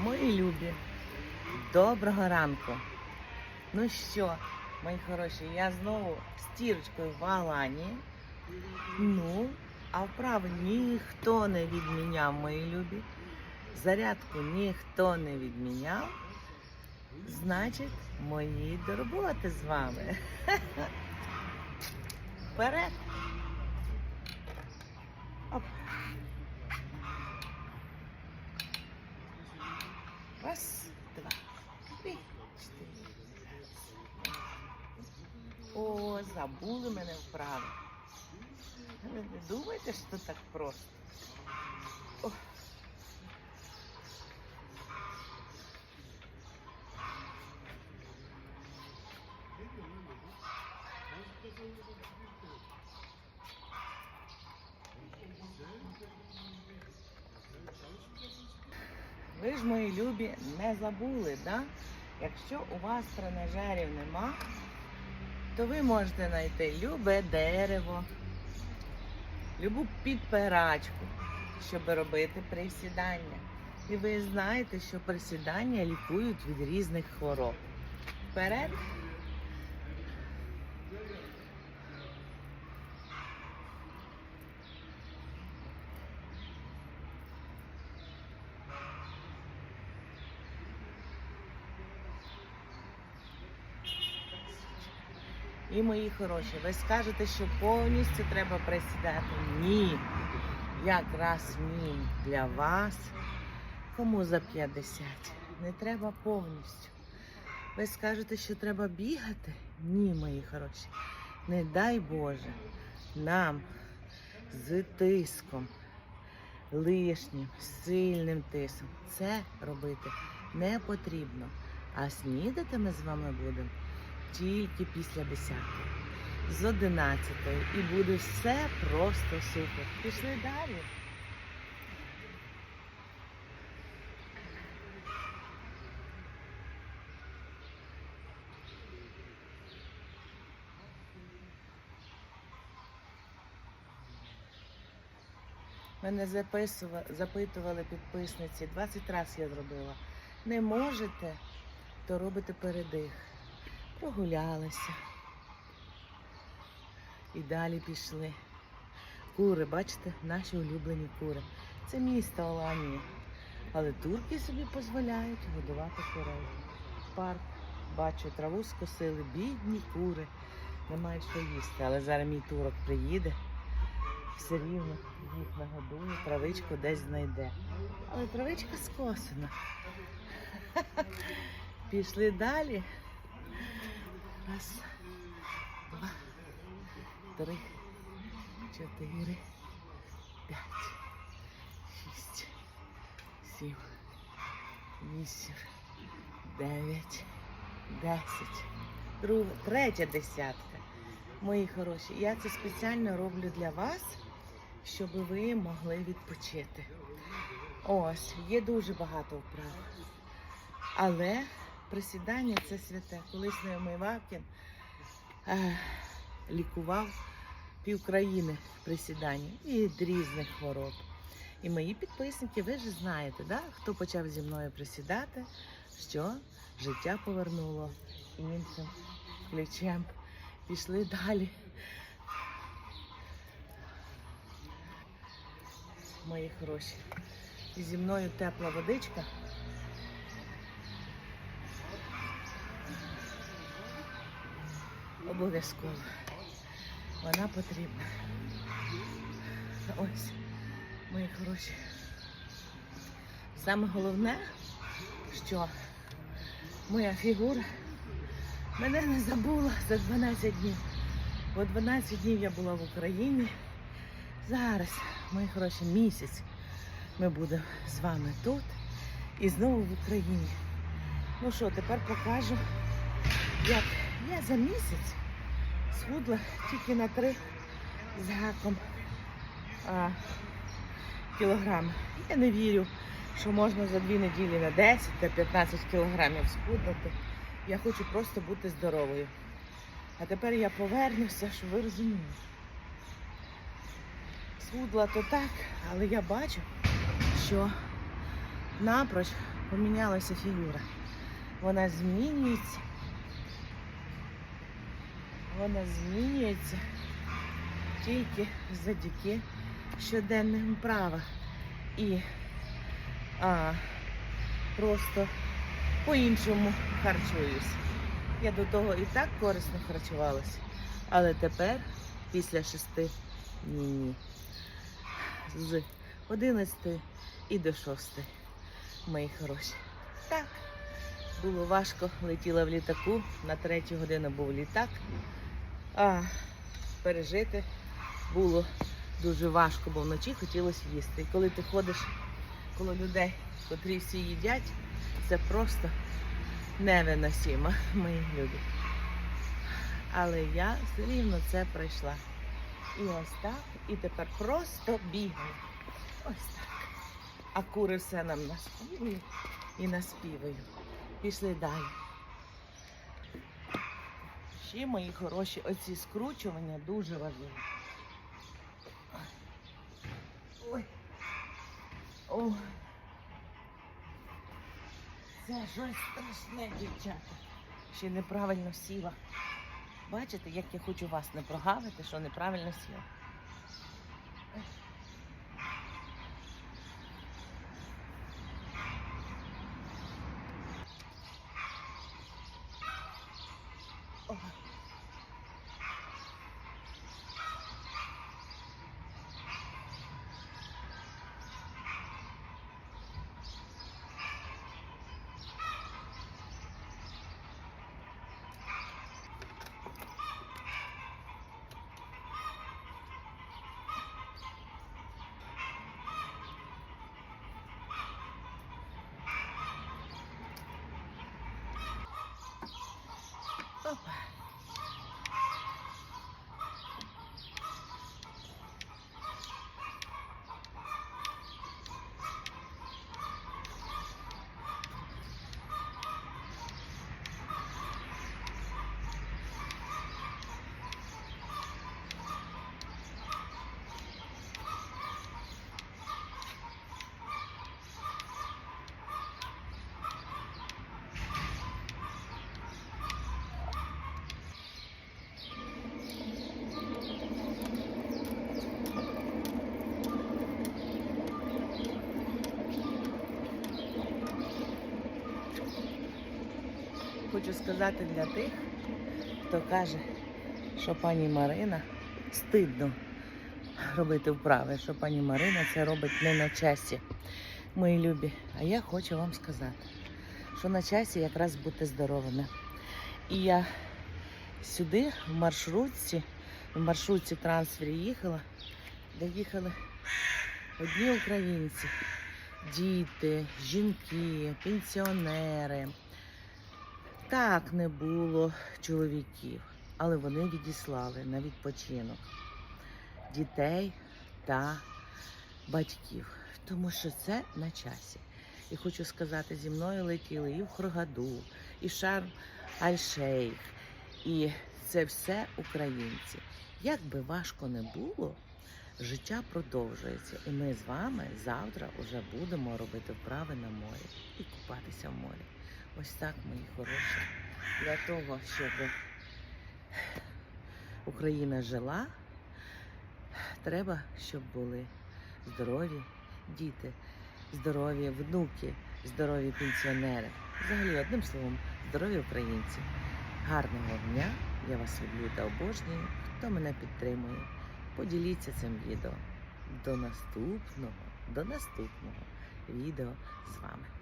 Мої любі, доброго ранку. Ну що, мої хороші, я знову з тірочкою в Алані. Ну, а вправи ніхто не відміняв, мої любі. Зарядку ніхто не відміняв. Значить, мої до роботи з вами. Вперед! Раз, два, три, чотири. О, забули мене вправи. Ви не думайте, що так просто. О. Ви ж, мої любі, не забули, да? Якщо у вас тренажерів нема, то ви можете знайти любе дерево, любу підпирачку, щоб робити присідання. І ви знаєте, що присідання лікують від різних хвороб. Вперед! І мої хороші, ви скажете, що повністю треба присідати. Ні. Якраз ні для вас, кому за 50. Не треба повністю. Ви скажете, що треба бігати? Ні, мої хороші. Не дай Боже нам з тиском, лишнім, сильним тиском це робити не потрібно. А снідати ми з вами будемо тільки після 10 з 11 і буде все просто супер. Пішли далі. Мене запитували підписниці, 20 разів я зробила. Не можете, то робите передих. Прогулялися. І далі пішли. Кури, бачите, наші улюблені кури. Це місто Аланія. Але турки собі дозволяють годувати курей. Парк, бачу, траву скосили, бідні кури. Не мають що їсти. Але зараз мій турок приїде. Все рівно їх нагодує, травичку десь знайде. Але травичка скосена. Пішли далі. Раз, два, три, чотири, п'ять, шість, сім, вісім, дев'ять, десять. Третя десятка. Мої хороші, я це спеціально роблю для вас, щоб ви могли відпочити. Ось, є дуже багато вправ. Але присідання це святе. Колись Неомий Вавкін е, лікував півкраїни присідання від різних хвороб. І мої підписники, ви ж знаєте, да? хто почав зі мною присідати, що життя повернуло іншим ключем. Пішли далі. Мої хороші. І зі мною тепла водичка. Обов'язково. Вона потрібна. Ось, мої хороші. Саме головне, що моя фігура мене не забула за 12 днів. Бо 12 днів я була в Україні. Зараз, мої хороші, місяць ми будемо з вами тут і знову в Україні. Ну що, тепер покажу, як я за місяць схудла тільки на 3 з гаком а, кілограм. Я не вірю, що можна за 2 неділі на 10 та 15 кілограмів схуднути. Я хочу просто бути здоровою. А тепер я повернуся, щоб ви розуміли. Схудла то так, але я бачу, що напроч помінялася фігура. Вона змінюється. Вона змінюється тільки завдяки щоденним вправам. І а, просто по-іншому харчуюсь. Я до того і так корисно харчувалася. Але тепер, після шести ні-ні, з 11 і до 6, мої хороші. Так, було важко, летіла в літаку, на третю годину був літак. А пережити було дуже важко, бо вночі хотілося їсти. І коли ти ходиш коло людей, котрі всі їдять, це просто невиносимо, мої люди. Але я все рівно це пройшла. І ось так, і тепер просто бігаю. Ось так. А кури все нам наспівують і наспіваю. Пішли далі. Ще мої хороші, оці скручування дуже важливі. Ой. Це щось страшне, дівчата. Ще неправильно сіла. Бачите, як я хочу вас не прогавити, що неправильно сіла. Oh. Хочу сказати для тих, хто каже, що пані Марина стидно робити вправи, що пані Марина це робить не на часі. Мої любі, а я хочу вам сказати, що на часі якраз бути здоровими. І я сюди, в маршрутці, в маршрутці трансфері їхала, де їхали одні українці, діти, жінки, пенсіонери. Так не було чоловіків, але вони відіслали на відпочинок дітей та батьків, тому що це на часі. І хочу сказати, зі мною летіли і в Хургаду, і Шарм Аль-Шейх, і це все українці. Як би важко не було, життя продовжується, і ми з вами завтра вже будемо робити вправи на морі і купатися в морі. Ось так, мої хороші. Для того, щоб Україна жила, треба, щоб були здорові діти, здорові внуки, здорові пенсіонери. Взагалі, одним словом, здорові українці. Гарного дня! Я вас люблю та обожнюю. Хто мене підтримує, поділіться цим відео. До наступного, до наступного відео з вами.